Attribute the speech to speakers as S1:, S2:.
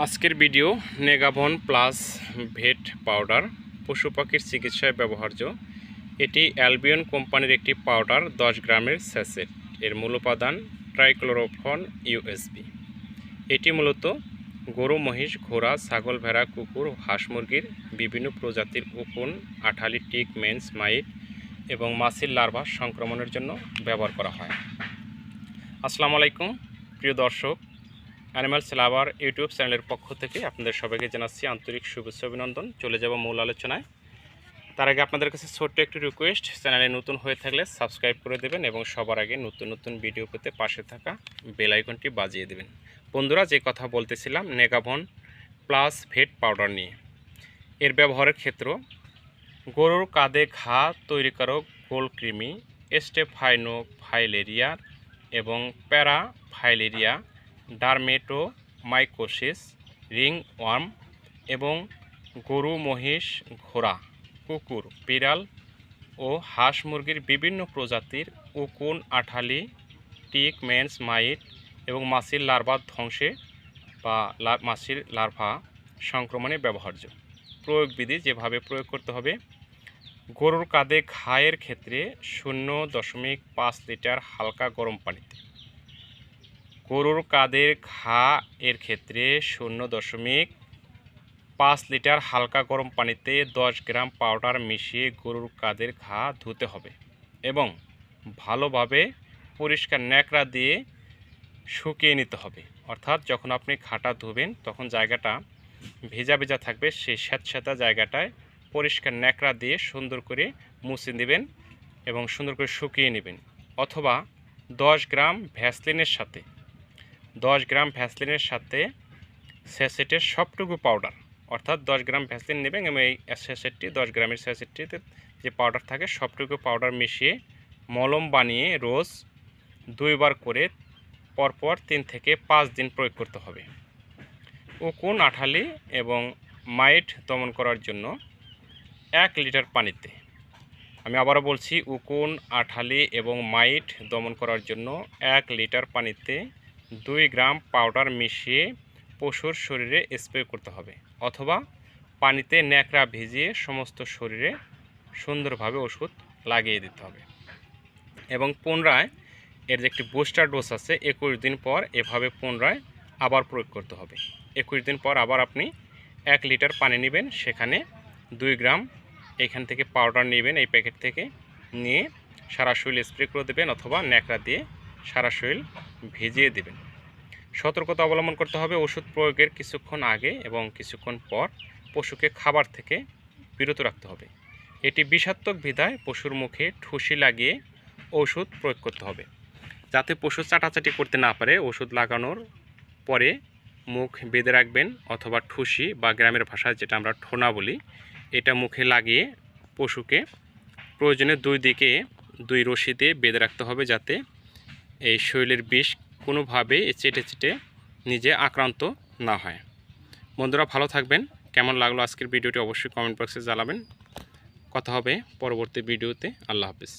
S1: আজকের video নেগাভন plus vet powder, পশু পাখির চিকিৎসায় ব্যবহার্য। এটি অ্যালবিয়ন কোম্পানির একটি পাউডার, দশ গ্রামের স্যাসেট। এর মূল উপাদান ট্রাইক্লোরোফন ইউএসবি এটি মূলত গরু, মহিষ, ঘোড়া, ছাগল, ভেড়া, কুকুর, হাঁস মুরগির বিভিন্ন প্রজাতির উকুন, আঠালি, টিক, মেন্স, মাইট এবং মাছির লার্ভা সংক্রমণের জন্য ব্যবহার করা হয়। আসসালামু আলাইকুম, প্রিয় দর্শক অ্যানিম্যালস লাভার ইউটিউব চ্যানেলের পক্ষ থেকে আপনাদের সবাইকে জানাচ্ছি আন্তরিক শুভেচ্ছা, অভিনন্দন। চলে যাব মূল আলোচনায়। তার আগে আপনাদের কাছে ছোট্ট একটি রিকোয়েস্ট চ্যানেলে নতুন হয়ে থাকলে সাবস্ক্রাইব করে দেবেন এবং সবার আগে নতুন নতুন ভিডিও পেতে পাশে থাকা বেল আইকনটি বাজিয়ে দেবেন। বন্ধুরা, যে কথা বলতেছিলাম নেগাভন প্লাস ভেট পাউডার নিয়ে। এর ব্যবহারের ক্ষেত্র, গরুর কাঁধে ঘা তৈরিকারক গোল কৃমি স্টেফাইনো ফাইলেরিয়া এবং parafilaria dermatomycosis ringworm এবং গরু মহিষ ঘোড়া, কুকুর, বিড়াল ও হাঁস মুরগির বিভিন্ন প্রজাতির উকুন, আঠালি, টিক, মেন্স, মাইট এবং মাছির লার্ভা ধ্বংসে বা মাছির লার্ভা সংক্রমণে ব্যবহার্য। প্রয়োগবিধি যেভাবে প্রয়োগ করতে হবে, গরুর কাঁধে ঘায়ের ক্ষেত্রে শূন্য দশমিক পাঁচ লিটার হালকা গরম পানিতে। গরুর কাদের ঘা এর ক্ষেত্রে শূন্য দশমিক পাঁচ লিটার হালকা গরম পানিতে দশ গ্রাম পাউডার মিশিয়ে গরুর কাদের ঘা ধুতে হবে এবং ভালোভাবে পরিষ্কার ন্যাকড়া দিয়ে শুকিয়ে নিতে হবে। অর্থাৎ যখন আপনি ঘাটা ধুবেন, তখন জায়গাটা ভেজা ভেজা থাকবে, সেই স্যাঁতস্যাঁতা জায়গাটায় পরিষ্কার ন্যাকড়া দিয়ে সুন্দর করে মুছে নেবেন এবং সুন্দর করে শুকিয়ে নেবেন। অথবা দশ গ্রাম ভ্যাসলিনের সাথে দশ গ্রাম ভ্যাসলিনের সাথে স্যাসেটের সবটুকু পাউডার। অর্থাৎ দশ গ্রাম ভ্যাসলিন নেবেন এবং এই স্যাসেটটি দশ গ্রামের স্যাসেটটিতে যে পাউডার থাকে, সবটুকু পাউডার মিশিয়ে মলম বানিয়ে রোজ দুইবার করে পরপর তিন থেকে পাঁচ দিন প্রয়োগ করতে হবে। উকুন, আঠালি এবং মাইট দমন করার জন্য এক লিটার পানিতে। আমি আবারও বলছি, উকুন, আঠালি এবং মাইট দমন করার জন্য এক লিটার পানিতে দুই গ্রাম পাউডার মিশিয়ে পশুর শরীরে স্প্রে করতে হবে অথবা পানিতে ন্যাকড়া ভিজিয়ে সমস্ত শরীরে সুন্দরভাবে ওষুধ লাগিয়ে দিতে হবে। এবং পুনরায় এর যে একটি বুস্টার ডোজ আছে, একুশ দিন পর এভাবে পুনরায় আবার প্রয়োগ করতে হবে। একুশ দিন পর আবার আপনি এক লিটার পানি নেবেন, সেখানে দুই গ্রাম এখান থেকে পাউডার নেবেন, এই প্যাকেট থেকে নিয়ে সারা শরীর স্প্রে করে দেবেন অথবা ন্যাকড়া দিয়ে সারা শরীর ভিজিয়ে দেবেন। সতর্কতা অবলম্বন করতে হবে ওষুধ প্রয়োগের কিছুক্ষণ আগে এবং কিছুক্ষণ পর পশুকে খাবার থেকে বিরত রাখতে হবে। এটি বিষাত্মক বিধায় পশুর মুখে ঠুসি লাগিয়ে ওষুধ প্রয়োগ করতে হবে। যাতে পশু চাটাচাটি করতে না পারে, ওষুধ লাগানোর পরে মুখ বেঁধে রাখবেন অথবা ঠুসি বা গ্রামের ভাষায় যেটা আমরা ঠোনা বলি, এটা মুখে লাগিয়ে পশুকে প্রয়োজনে দুই দিকে দুই রশি দিয়ে বেঁধে রাখতে হবে যাতে এই শৈলের বিষ কোনোভাবে চেটে চেটে নিজে আক্রান্ত না হয়। বন্ধুরা ভালো থাকবেন। কেমন লাগল আজকের ভিডিওটি অবশ্যই কমেন্ট বক্সে জানাবেন। কথা হবে পরবর্তী ভিডিওতে। আল্লাহ হাফিজ।